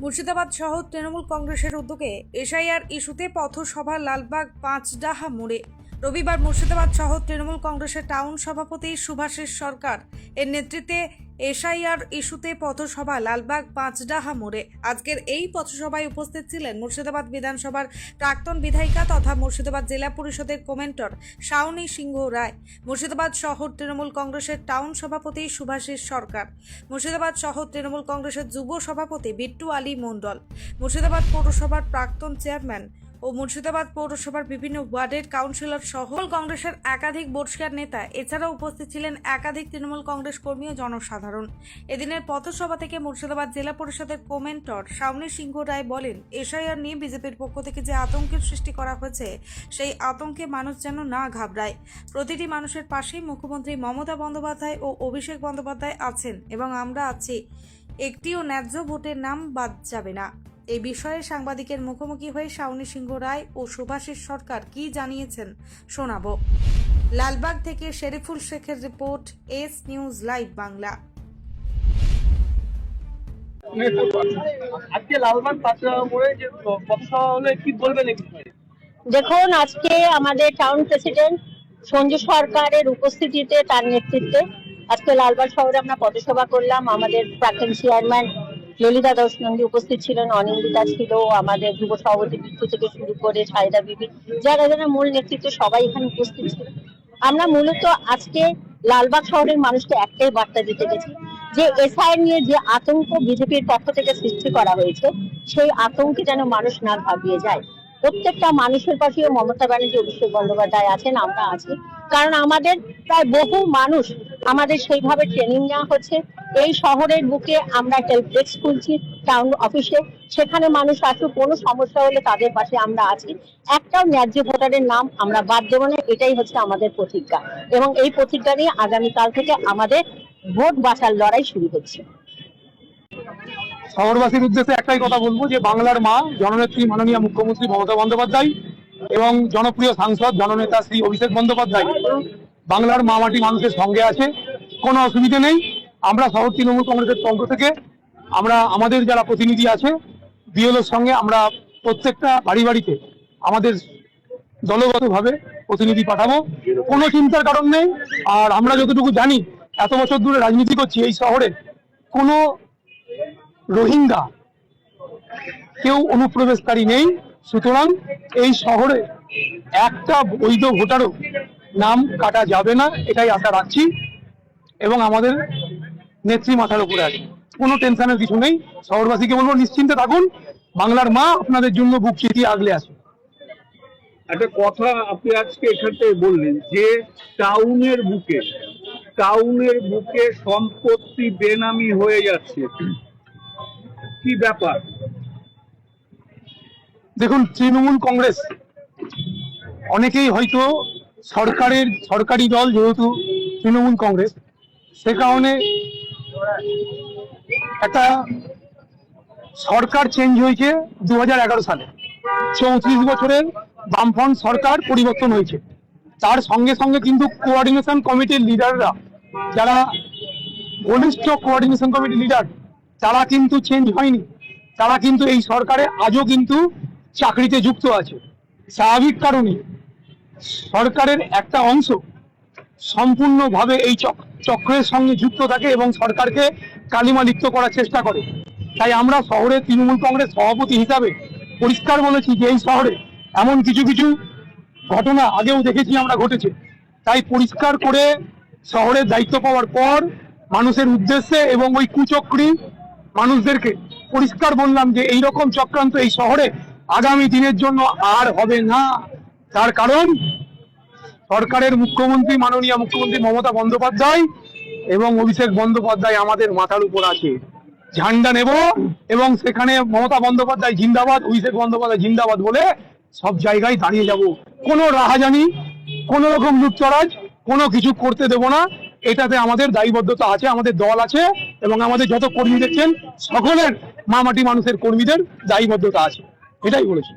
মুর্শিদাবাদ সহ তৃণমূল কংগ্রেসের উদ্যোগে এসআইআর ইস্যুতে পথসভা, লালবাগ, পাঁচডাহা মোড়ে। রবিবার মুর্শিদাবাদ সহ তৃণমূল কংগ্রেসের টাউন সভাপতি সুভাষিস সরকার এর নেতৃত্বে এসআইআর ইস্যুতে পথসভা, লালবাগ, পাঁচডাহা মোড়ে। আজকের এই পথসভায় উপস্থিত ছিলেন মুর্শিদাবাদ বিধানসভার প্রাক্তন বিধায়িকা তথা মুর্শিদাবাদ জেলা পরিষদের কমেন্টর শাওনি সিংহ রায়, মুর্শিদাবাদ শহর তৃণমূল কংগ্রেসের টাউন সভাপতি সুভাষিস সরকার, মুর্শিদাবাদ শহর তৃণমূল কংগ্রেসের যুব সভাপতি বিট্টু আলী মণ্ডল, মুর্শিদাবাদ পৌরসভার প্রাক্তন চেয়ারম্যান ও মুর্শিদাবাদ পৌরসভার বিভিন্ন ওয়ার্ডের কাউন্সিলর সহ কংগ্রেসের একাধিক বর্ষিয়ার নেতা। এছাড়াও উপস্থিত ছিলেন একাধিক তৃণমূল কংগ্রেস কর্মী ও জনসাধারণ। এদিনের পথসভা থেকে মুর্শিদাবাদ জেলা পরিষদের কমেন্টর সামনে সিংহ রায় বলেন, এসআইআর নিয়ে বিজেপির পক্ষ থেকে যে আতঙ্কের সৃষ্টি করা হয়েছে, সেই আতঙ্কে মানুষ যেন না ঘাবড়ায়। প্রতিটি মানুষের পাশেই মুখ্যমন্ত্রী মমতা বন্দ্যোপাধ্যায় ও অভিষেক বন্দ্যোপাধ্যায় আছেন এবং আমরা আছি। একটিও ন্যায্য ভোটের নাম বাদ যাবে না। এই বিষয়ে সাংবাদিকের মুখোমুখি হয়ে শাওনি সিংহ রায় ও সুভাষিস সরকার কি জানিয়েছেন শোনাবো। লালবাগ থেকে শেরিফুল শেখের report S news live Bangla. আজকে লালবাগ যে পথসভা হলো কি বলবেন দেখুন আজকে আমাদের টাউন প্রেসিডেন্ট সঞ্জু সরকারের উপস্থিতিতে তার নেতৃত্বে আজকে লালবাগ শহরে আমরা পথসভা করলাম। আমাদের প্রাক্তন চেয়ারম্যান ললিতা দাস নন্দী উপস্থিত ছিলেন, অনিন্দিতা ছিল, আমাদের যুব সভাপতি বিট্টু থেকে শুরু করে সাইদা বিবি, যারা যারা মূল নেতৃত্ব, সবাই এখানে উপস্থিত ছিল। আমরা মূলত আজকে লালবাগ শহরের মানুষকে একটাই বার্তা দিতে গেছি, যে এসআইআর নিয়ে যে আতঙ্ক বিজেপির পক্ষ থেকে সৃষ্টি করা হয়েছে, সেই আতঙ্কে যেন মানুষ না ভাবিয়ে যায়। প্রত্যেকটা মানুষের পাশেও মমতা ব্যানার্জি, অভিষেক বন্দ্যোপাধ্যায় আছেন, আমরা আছি। কারণ আমাদের প্রায় বহু মানুষ আমাদের সেইভাবে ট্রেনিং নেওয়া হচ্ছে। এই শহরের বুকে আমরা হেল্প ডেস্ক খুলছি টাউন অফিসে সেখানে মানুষ আসুক, কোনো সমস্যা হলে তাদের পাশে আমরা আছি। একটাও ন্যায্য ভোটারের নাম আমরা বাদ দেবো না, এটাই হচ্ছে আমাদের প্রতিজ্ঞা। এবং এই প্রতিজ্ঞা নিয়ে আগামীকাল থেকে আমাদের ভোট বাঁচার লড়াই শুরু হচ্ছে। শহরবাসীর উদ্দেশ্যে একটাই কথা বলব যে বাংলার মা, জননেত্রী মাননীয় মুখ্যমন্ত্রী মমতা বন্দ্যোপাধ্যায় এবং জনপ্রিয় সাংসদ, জননেতা শ্রী অভিষেক বন্দ্যোপাধ্যায়। বাংলার মা মাটি মানুষের সঙ্গে আছে, কোনো অসুবিধে নেই। আমরা শহর তৃণমূল কংগ্রেসের পক্ষ থেকে, আমরা, আমাদের যারা প্রতিনিধি আছে, বিএলওর সঙ্গে আমরা প্রত্যেকটা বাড়ি বাড়িতে আমাদের দলগতভাবে প্রতিনিধি পাঠাবো। কোনো চিন্তার কারণ নেই। আর আমরা যতটুকু জানি, এত বছর ধরে রাজনীতি করছি এই শহরে, কোনো রোহিঙ্গা। কেউ অনুপ্রবেশকারী নেই, সুতরাং এই শহরে একটা বৈধ ভোটারও নাম কাটা যাবে না, এটাই আশা রাখছি, এবং আমাদের নেত্রী মাথার উপরে আছে। কোনো টেনশনের কিছু নেই, শহরবাসীকে বলব, নিশ্চিন্তে থাকুন, বাংলার মা আপনাদের জন্য বুক চিতিয়ে আগলে আসুন একটা কথা আপনি আজকে এখান বললেন যে, টাউনের বুকে টাউনের বুকে সম্পত্তি বেনামি হয়ে যাচ্ছে। কি ব্যাপার? দেখুন, তৃণমূল কংগ্রেস, অনেকেই হয়তো সরকারের, সরকারি দল যেহেতু তৃণমূল কংগ্রেস, সে কারণে একটা সরকার চেঞ্জ হয়েছে দু হাজার এগারো সালে। চৌত্রিশ বছরের বামফ্রন্ট সরকার পরিবর্তন হয়েছে। তার সঙ্গে সঙ্গে কিন্তু কোঅর্ডিনেশন কমিটির লিডাররা যারা ঘনিষ্ঠ কোঅর্ডিনেশন কমিটির লিডার তারা কিন্তু চেঞ্জ হয়নি। তারা কিন্তু এই সরকারে আজও কিন্তু চাকরিতে যুক্ত আছে। স্বাভাবিক কারণে সরকারের একটা অংশ সম্পূর্ণভাবে এই চক- চক্রের সঙ্গে যুক্ত থাকে এবং সরকারকে কালিমা লিপ্ত করার চেষ্টা করে। তাই আমরা শহরে তৃণমূল কংগ্রেস সভাপতি হিসাবে পরিষ্কার বলেছি যে এই শহরে এমন কিছু কিছু ঘটনা আগেও দেখেছি আমরা ঘটেছে। তাই পরিষ্কার করে শহরের দায়িত্ব পাওয়ার পর মানুষের উদ্দেশ্যে এবং ওই কুচক্রী মানুষদেরকে পরিষ্কার বললাম যে এই রকম চক্রান্ত এই শহরে আগামী দিনের জন্য আর হবে না। তার কারণ, সরকারের মুখ্যমন্ত্রী, মাননীয় মুখ্যমন্ত্রী মমতা বন্দ্যোপাধ্যায় এবং অভিষেক বন্দ্যোপাধ্যায় আমাদের মাথার উপর আছে। ঝান্ডা নেব এবং সেখানে মমতা বন্দ্যোপাধ্যায় জিন্দাবাদ, অভিষেক বন্দ্যোপাধ্যায় জিন্দাবাদ বলে সব জায়গায় দাঁড়িয়ে যাব। কোনো রাহাজানি, কোনো রকম লুটতরাজ, কোনো কিছু করতে দেব না। এটাতে আমাদের দায়বদ্ধতা আছে, আমাদের দল আছে। এবং আমাদের যত কর্মী দেখছেন সকলের মামাটি মানুষের কর্মীদের দায়বদ্ধতা আছে। এটাই বলেছি।